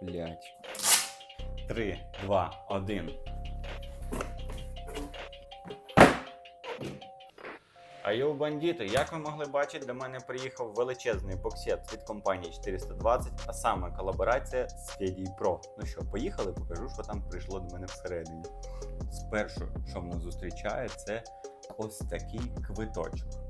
Блять. Три, два, один. А йоу, бандити, як ви могли бачити, до мене приїхав величезний боксет від компанії 420, а саме колаборація з Федій Pro. Ну що, поїхали, покажу, що там прийшло до мене всередині. Спершу, що мене зустрічає, це ось такий квиточок.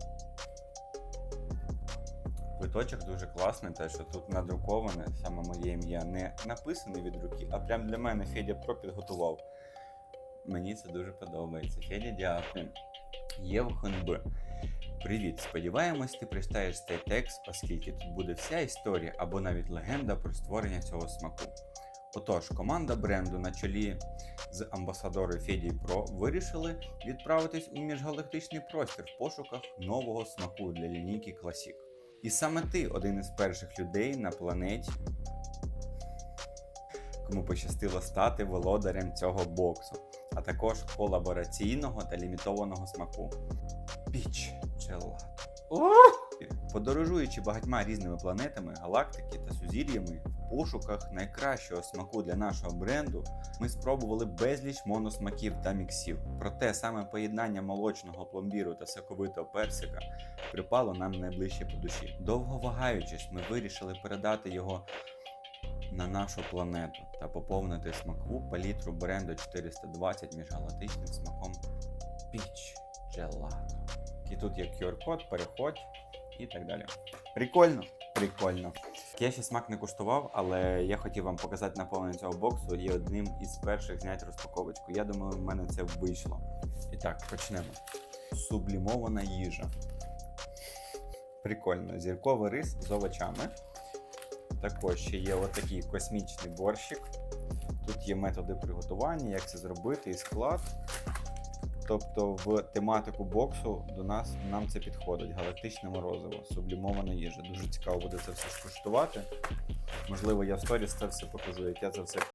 Квиточок дуже класний, те, що тут надруковане саме моє ім'я не написане від руки, а прям для мене Федя Про підготував. Мені це дуже подобається. Федя, дякую. Євген Привіт! Сподіваємось, ти прочитаєш цей текст, оскільки тут буде вся історія або навіть легенда про створення цього смаку. Отож, команда бренду на чолі з амбасадором Феді Про вирішили відправитись у міжгалактичний простір в пошуках нового смаку для лінійки Classic. І саме ти один із перших людей на планеті, кому пощастило стати володарем цього боксу, а також колабораційного та лімітованого смаку. Піч Джелато. Подорожуючи багатьма різними планетами, галактики та сузір'ями в пошуках найкращого смаку для нашого бренду, ми спробували безліч моносмаків та міксів. Проте саме поєднання молочного пломбіру та соковитого персика припало нам найближче по душі. Довго вагаючись, ми вирішили передати його на нашу планету та поповнити смакову палітру бренду 420 міжгалактичним смаком Піч Джелато. І тут є QR-код, переходь і так далі. Прикольно, прикольно. Я ще смак не куштував, але я хотів вам показати наповнення цього боксу і одним із перших зняти розпаковочку. Я думаю, в мене це вийшло. І так, почнемо. Сублімована їжа. Прикольно. Зірковий рис з овочами. Також ще є отакий космічний борщик. Тут є методи приготування, як це зробити, і склад. Тобто в тематику боксу до нас нам це підходить. Галактичне морозиво, сублімована їжа. Дуже цікаво буде це все скуштувати. Можливо, я в сторіс це все покажу, як я це все